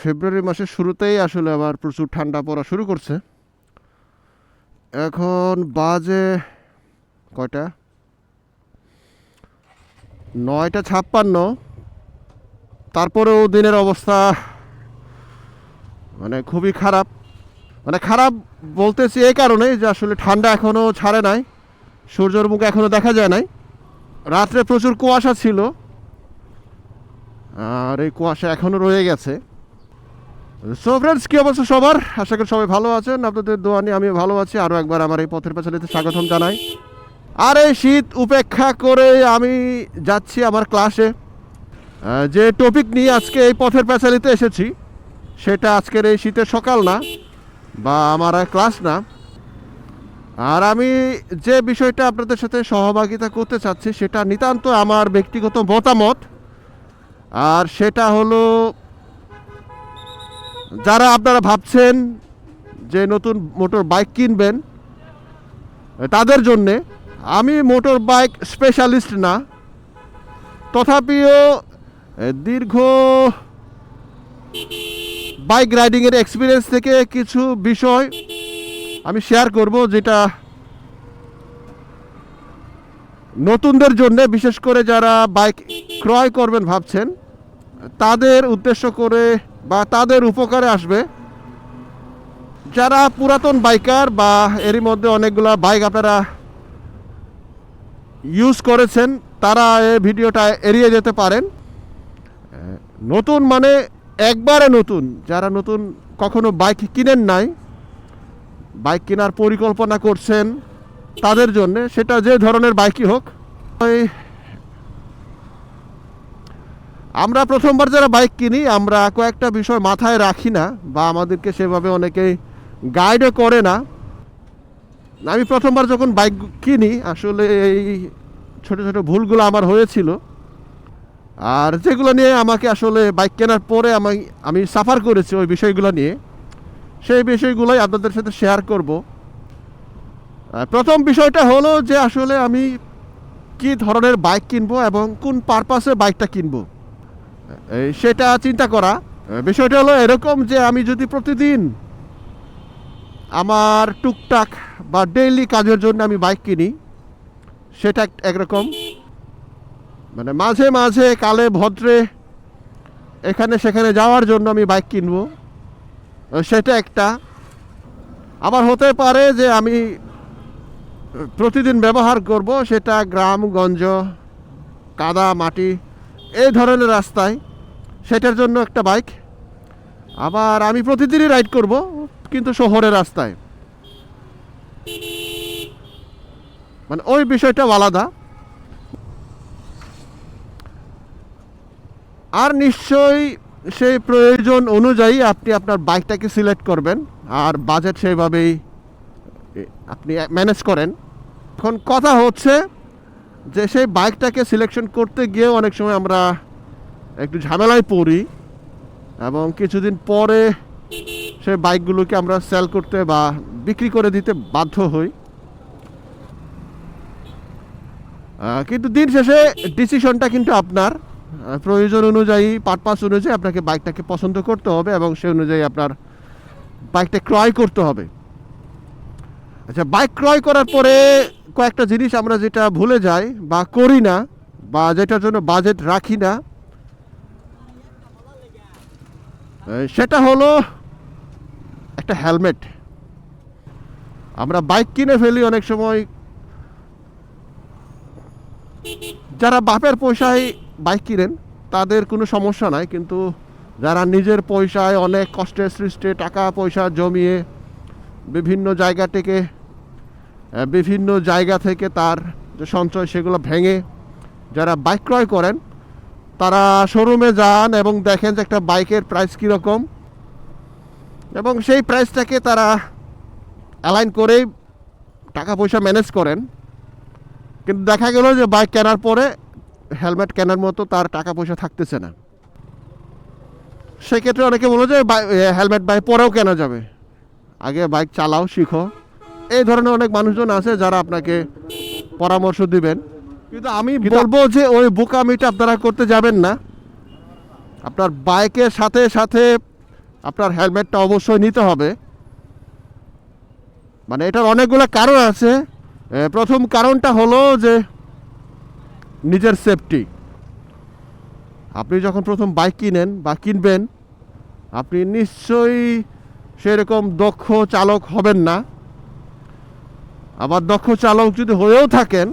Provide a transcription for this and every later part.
ফেব্রুয়ারি মাসের শুরুতেই আসলে আবার প্রচুর ঠান্ডা পড়া শুরু করছে। এখন বাজে কয়টা? নয়টা ছাপ্পান্ন। তারপরেও দিনের অবস্থা মানে খুবই খারাপ। মানে খারাপ বলতেছি এই কারণে যে আসলে ঠান্ডা এখনও ছাড়ে নাই, সূর্যের মুখ এখনও দেখা যায় নাই। রাত্রে প্রচুর কুয়াশা ছিল, আর এই কুয়াশা এখনও রয়ে গেছে। সো ফ্রেন্ডস কী অবস্থা সবার? আশা করি সবাই ভালো আছেন, আপনাদের দোয়া নিয়ে ভালো আছি। আরও একবার আমার এই পথের পেছালিতে স্বাগতম জানাই। আর এই শীত উপেক্ষা করে আমি যাচ্ছি আমার ক্লাসে যে টপিক নিয়ে আজকে এই পথের পেছালিতে এসেছি, সেটা আজকের এই শীতের সকাল না, বা আমার ক্লাস না। আর আমি যে বিষয়টা আপনাদের সাথে সহভাগিতা করতে চাচ্ছি, সেটা নিতান্ত আমার ব্যক্তিগত মতামত। আর সেটা হলো যারা আপনারা ভাবছেন যে নতুন মোটর বাইক কিনবেন, তাদের জন্যে আমি মোটর বাইক স্পেশালিস্ট না। তথাপিও দীর্ঘ বাইক রাইডিংয়ের এক্সপিরিয়েন্স থেকে কিছু বিষয় আমি শেয়ার করব যেটা নতুনদের জন্য, বিশেষ করে যারা বাইক ক্রয় করবেন ভাবছেন। তাদের উদ্দেশ্য করে বা তাদের উপকারে আসবে। যারা পুরাতন বাইকার বা এরই মধ্যে অনেকগুলো বাইক আপনারা ইউজ করেছেন, তারা এই ভিডিওটা এড়িয়ে যেতে পারেন। নতুন মানে একবারে নতুন। যারা নতুন কখনো বাইক কিনেন নাই, বাইক কেনার পরিকল্পনা করছেন তাদের জন্য, সেটা যে ধরনের বাইকই হোক, ওই আমরা প্রথমবার যারা বাইক কিনি, আমরা কয়েকটা বিষয় মাথায় রাখি না বা আমাদেরকে সেভাবে অনেকেই গাইডও করে না। আমি প্রথমবার যখন বাইক কিনি, আসলে এই ছোট ছোট ভুলগুলো আমার হয়েছিল। আর যেগুলো নিয়ে আমাকে আসলে বাইক কেনার পরে আমি আমি সাফার করেছি ওই বিষয়গুলো নিয়ে। সেই বিষয়গুলোই আপনাদের সাথে শেয়ার করব। প্রথম বিষয়টা হলো যে আসলে আমি কি ধরনের বাইক কিনবো এবং কোন পারপাসে বাইকটা কিনবো। সেটা চিন্তা করা। বিষয়টা হলো এরকম যে আমি যদি প্রতিদিন আমার টুকটাক বা ডেইলি কাজের জন্য আমি বাইক কিনি, সেটা এক- একরকম। মানে মাঝে মাঝে কালে ভদ্রে এখানে সেখানে যাওয়ার জন্য আমি বাইক কিনবো সেটা একটা। আবার হতে পারে যে আমি প্রতিদিন ব্যবহার করব, সেটা গ্রামগঞ্জ কাদা, মাটি এই ধরনের রাস্তায়, সেটার জন্য একটা বাইক আবার আমি প্রতিদিনই রাইড করব, কিন্তু শহরের রাস্তায়। মানে ওই বিষয়টাও আলাদা। আর নিশ্চয়ই সেই প্রয়োজন অনুযায়ী আপনি আপনার বাইকটাকে সিলেক্ট করবেন, আর বাজেট সেইভাবেই আপনি ম্যানেজ করেন। এখন কথা হচ্ছে যে সেই বাইকটাকে সিলেকশন করতে গিয়েও অনেক সময় আমরা একটু ঝামেলায় পড়ি এবং কিছুদিন পরে সেই বাইকগুলোকে আমরা সেল করতে বা বিক্রি করে দিতে বাধ্য হই। কিন্তু দিন শেষে ডিসিশনটা কিন্তু আপনার। প্রয়োজন অনুযায়ী পারপাস অনুযায়ী আপনাকে বাইকটাকে পছন্দ করতে হবে এবং সে অনুযায়ী আপনার বাইকটা ক্রয় করতে হবে। আচ্ছা বাইক ক্রয় করার পরে কয়েকটা জিনিস আমরা যেটা ভুলে যাই বা করি না বা যেটার জন্য বাজেট রাখি না সেটা হলো একটা হেলমেট আমরা বাইক কিনে ফেলি অনেক সময়। যারা বাপের পয়সায় বাইক কিনেন, তাদের কোনো সমস্যা নাই, কিন্তু যারা নিজের পয়সায় অনেক কষ্টের সৃষ্টে টাকা পয়সা জমিয়ে বিভিন্ন জায়গা থেকে বিভিন্ন জায়গা থেকে তার যে সঞ্চয় সেগুলো ভেঙে যারা বাইক ক্রয় করেন, তারা শোরুমে যান এবং দেখেন যে একটা বাইকের প্রাইস কীরকম। এবং সেই প্রাইসটাকে তারা অ্যালাইন করেই টাকা পয়সা ম্যানেজ করেন। কিন্তু দেখা গেল যে বাইক কেনার পরে হেলমেট কেনার মতো তার টাকা পয়সা থাকতেছে না। সেক্ষেত্রে অনেকে বলো যে হেলমেট বাইক পরেও কেনা যাবে। আগে বাইক চালাও, শিখো। এই ধরনের অনেক মানুষজন আছে যারা আপনাকে পরামর্শ দিবেন। কিন্তু আমি বলব যে ওই বোকামিটা আপনারা করতে যাবেন না। আপনার বাইকের সাথে সাথে আপনার হেলমেটটা অবশ্যই নিতে হবে। মানে এটার অনেকগুলো কারণ আছে। প্রথম কারণটা হলো যে নিজের সেফটি আপনি যখন প্রথম বাইক কিনেন বা কিনবেন আপনি নিশ্চয়ই সেরকম দক্ষ চালক হবেন না। আবার দক্ষ চালক যদি হয়েও থাকেন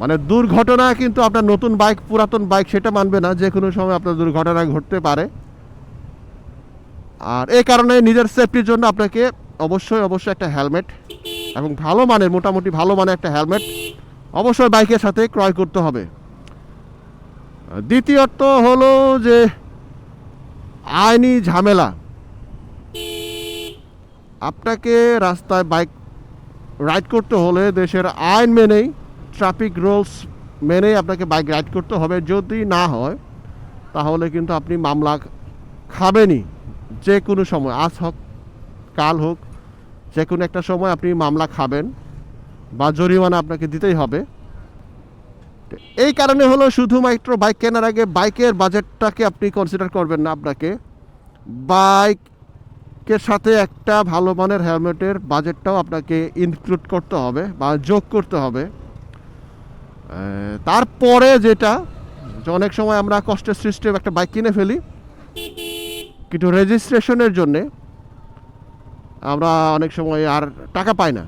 মানে দুর্ঘটনা কিন্তু আপনার নতুন বাইক, পুরাতন বাইক সেটা মানবে না, যে কোনো সময় আপনার দুর্ঘটনা ঘটতে পারে। আর এই কারণে নিজের সেফটির জন্য আপনাকে অবশ্যই অবশ্যই একটা হেলমেট এবং ভালো মানের, মোটামুটি ভালো মানের একটা হেলমেট অবশ্যই বাইকের সাথে ক্রয় করতে হবে। দ্বিতীয়ত হলো যে আইনি ঝামেলা। আপনাকে রাস্তায় বাইক রাইড করতে হলে দেশের আইন মেনেই, ট্রাফিক রুলস মেনেই আপনাকে বাইক রাইড করতে হবে। যদি না হয়, তাহলে কিন্তু আপনি মামলা খাবেনই। যে কোনো সময়, আজ হোক, কাল হোক, যে কোনো একটা সময় আপনি মামলা খাবেন বা জরিমানা আপনাকে দিতেই হবে। এই কারণে হলো শুধুমাত্র বাইক কেনার আগে বাইকের বাজেটটাকে আপনি কনসিডার করবেন না আপনাকে। বাইকের সাথে একটা ভালো মানের হেলমেটের বাজেটটাও আপনাকে ইনক্লুড করতে হবে বা যোগ করতে হবে। তারপরে যেটা, যে অনেক সময় আমরা কষ্টের সৃষ্টি একটা বাইক কিনে ফেলি। কিন্তু রেজিস্ট্রেশনের জন্যে আমরা অনেক সময় আর টাকা পাই না।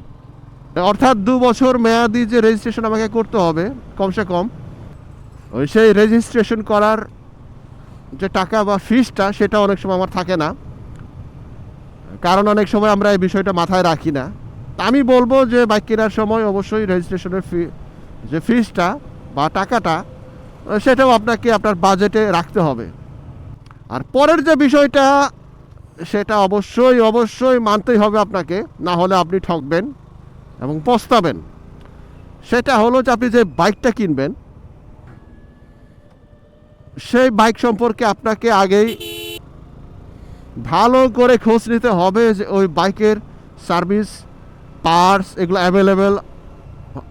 অর্থাৎ দু বছর মেয়াদি যে রেজিস্ট্রেশন আমাকে করতে হবে, কমসে কম, ওই সেই রেজিস্ট্রেশন করার যে টাকা বা ফিসটা সেটা অনেক সময় আমার থাকে না। কারণ অনেক সময় আমরা এই বিষয়টা মাথায় রাখি না। আমি বলব যে বাইক কেনার সময় অবশ্যই রেজিস্ট্রেশনের ফি যে ফিসটা বা টাকাটা সেটাও আপনাকে আপনার বাজেটে রাখতে হবে। আর পরের যে বিষয়টা, সেটা অবশ্যই অবশ্যই মানতেই হবে আপনাকে, না হলে আপনি ঠকবেন এবং পস্তাবেন। সেটা হলো যে আপনি যে বাইকটা কিনবেন, সেই বাইক সম্পর্কে আপনাকে আগেই ভালো করে খোঁজ নিতে হবে যে ওই বাইকের সার্ভিস, পার্টস এগুলো অ্যাভেলেবেল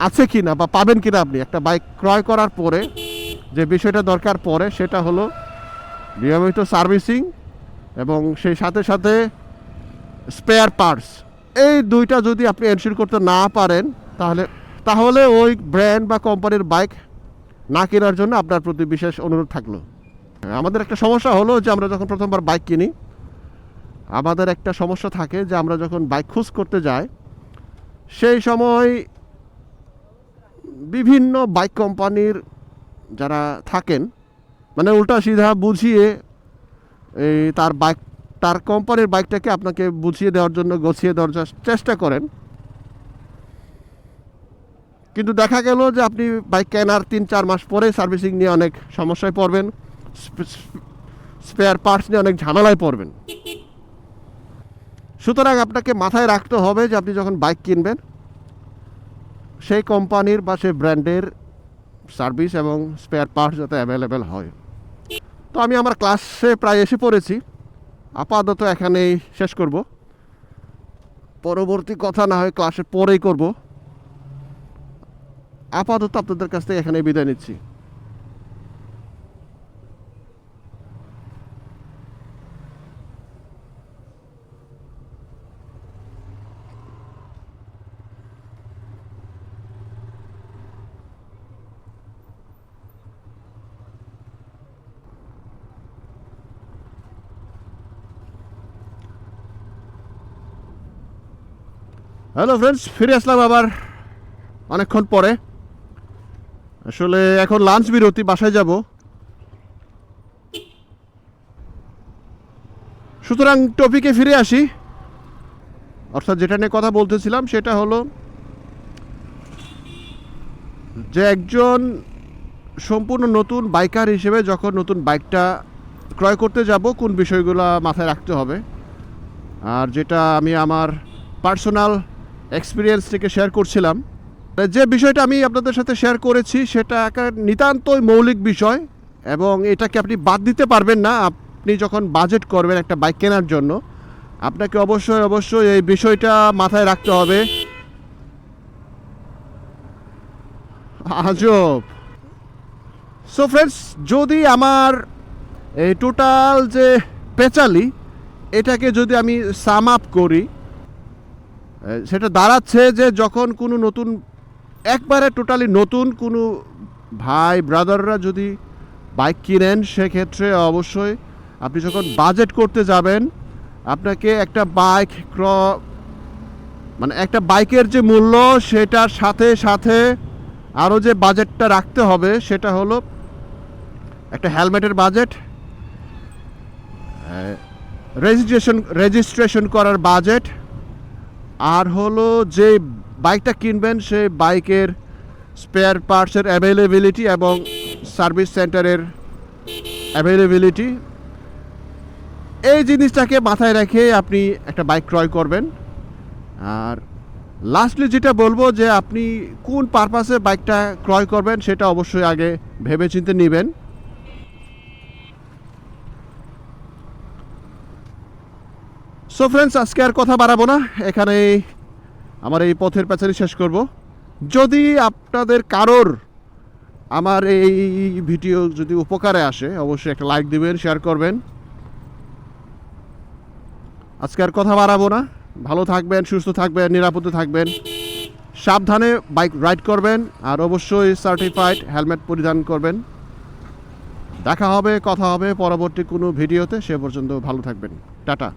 আছে কি না বা পাবেন কি না আপনি। একটা বাইক ক্রয় করার পরে, যে বিষয়টা দরকার পড়ে সেটা হলো নিয়মিত সার্ভিসিং এবং সেই সাথে সাথে স্পেয়ার পার্টস এই দুইটা যদি আপনি এনশিওর করতে না পারেন, তাহলে তাহলে ওই ব্র্যান্ড বা কোম্পানির বাইক না কেনার জন্য আপনার প্রতি বিশেষ অনুরোধ থাকল। আমাদের একটা সমস্যা হলো যে আমরা যখন প্রথমবার বাইক কিনি আমাদের একটা সমস্যা থাকে যে আমরা যখন বাইক খোঁজ করতে যাই, সেই সময় বিভিন্ন বাইক কোম্পানির যারা থাকেন মানে উল্টা সিধা বুঝিয়ে এই তার বাইক, তার কোম্পানির বাইকটাকে আপনাকে বুঝিয়ে দেওয়ার জন্য, গছিয়ে দেওয়ার চেষ্টা করেন। কিন্তু দেখা গেল যে আপনি বাইক কেনার তিন, চার মাস পরে সার্ভিসিং নিয়ে অনেক সমস্যায় পড়বেন স্পেয়ার পার্টস নিয়ে অনেক ঝামেলায় পড়বেন। সুতরাং আপনাকে মাথায় রাখতে হবে যে আপনি যখন বাইক কিনবেন, সেই কোম্পানির বা সেই ব্র্যান্ডের সার্ভিস এবং স্পেয়ার পার্টস যাতে অ্যাভেলেবেল হয়। তো আমি আমার ক্লাসে প্রায় এসে পড়েছি। আপাতত এখানেই শেষ করব। পরবর্তী কথা না হয় ক্লাসের পরেই করব। আপাতত আপনাদের কাছ থেকে এখানে বিদায় নিচ্ছি। হ্যালো ফ্রেন্ডস ফিরে আসলাম আবার অনেকক্ষণ পরে। আসলে এখন লাঞ্চ বিরতি, বাসায় যাব। সুতরাং টপিকে ফিরে আসি। অর্থাৎ যেটা নিয়ে কথা বলতেছিলাম, সেটা হলো যে একজন সম্পূর্ণ নতুন বাইকার হিসেবে যখন নতুন বাইকটা ক্রয় করতে যাব, কোন বিষয়গুলো মাথায় রাখতে হবে? আর যেটা আমি আমার পার্সোনাল এক্সপিরিয়েন্স থেকে শেয়ার করছিলাম। যে বিষয়টা আমি আপনাদের সাথে শেয়ার করেছি, সেটা একটা নিতান্তই মৌলিক বিষয় এবং এটাকে আপনি বাদ দিতে পারবেন না। আপনি যখন বাজেট করবেন একটা বাইক কেনার জন্য, আপনাকে অবশ্যই অবশ্যই এই বিষয়টা মাথায় রাখতে হবে। আজব। সো ফ্রেন্ডস যদি আমার এই টোটাল যে পেচালি, এটাকে যদি আমি সাম আপ করি সেটা দাঁড়াচ্ছে যে যখন কোনো নতুন, একবারে টোটালি নতুন কোনো ভাই ব্রাদাররা যদি বাইক কিনেন, সেক্ষেত্রে অবশ্যই আপনি যখন বাজেট করতে যাবেন, আপনাকে একটা বাইক ক্র মানে একটা বাইকের যে মূল্য, সেটার সাথে সাথে আরও যে বাজেটটা রাখতে হবে, সেটা হলো একটা হেলমেটের বাজেট রেজিস্ট্রেশন রেজিস্ট্রেশন করার বাজেট আর হলো যে বাইকটা কিনবেন, সে বাইকের স্পেয়ার পার্টসের অ্যাভেলেবিলিটি এবং সার্ভিস সেন্টারের অ্যাভেলেবিলিটি এই জিনিসটাকে মাথায় রেখে আপনি একটা বাইক ক্রয় করবেন। আর লাস্টলি যেটা বলব যে আপনি কোন পারপাসে বাইকটা ক্রয় করবেন, সেটা অবশ্যই আগে ভেবেচিন্তে নেবেন। সো ফ্রেন্ডস আজকে আর কথা বাড়াবো না। এখানে আমার এই পথের পেছারি শেষ করব। যদি আপনাদের কারোর আমার এই ভিডিও যদি উপকারে আসে, অবশ্যই একটা লাইক দিবেন, শেয়ার করবেন। আজকে আর কথা বাড়াবো না। ভালো থাকবেন, সুস্থ থাকবেন, নিরাপদে থাকবেন। সাবধানে বাইক রাইড করবেন আর অবশ্যই সার্টিফাইড হেলমেট পরিধান করবেন। দেখা হবে, কথা হবে, পরবর্তী কোনো ভিডিওতে, সে পর্যন্ত ভালো থাকবেন। টাটা।